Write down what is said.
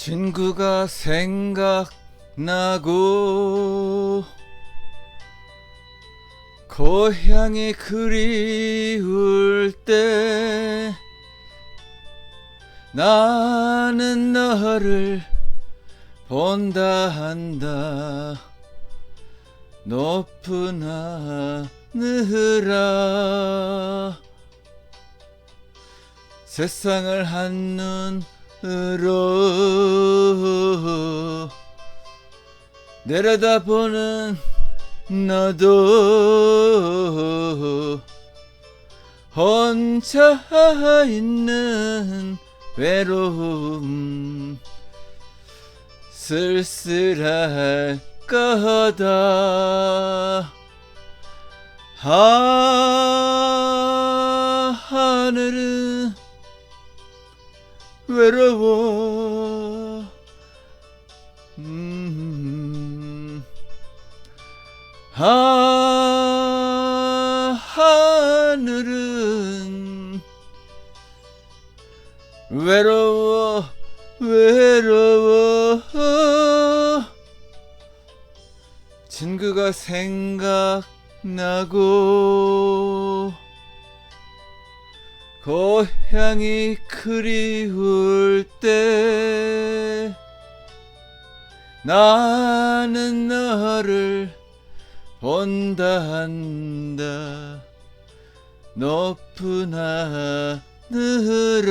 친구가 생각나고 고향이 그리울 때 나는 너를 본다 한다. 높은 하늘아. 세상을 한눈으 로 내려다보는 너도 혼자 있는 외로움 쓸쓸할 거다. 하늘은 외로워. 음, 하, 하늘은 외로워 외로워. 친구가 생각나고 고향이 그리울 때 나는 너를 본다 한다. 높은 하늘아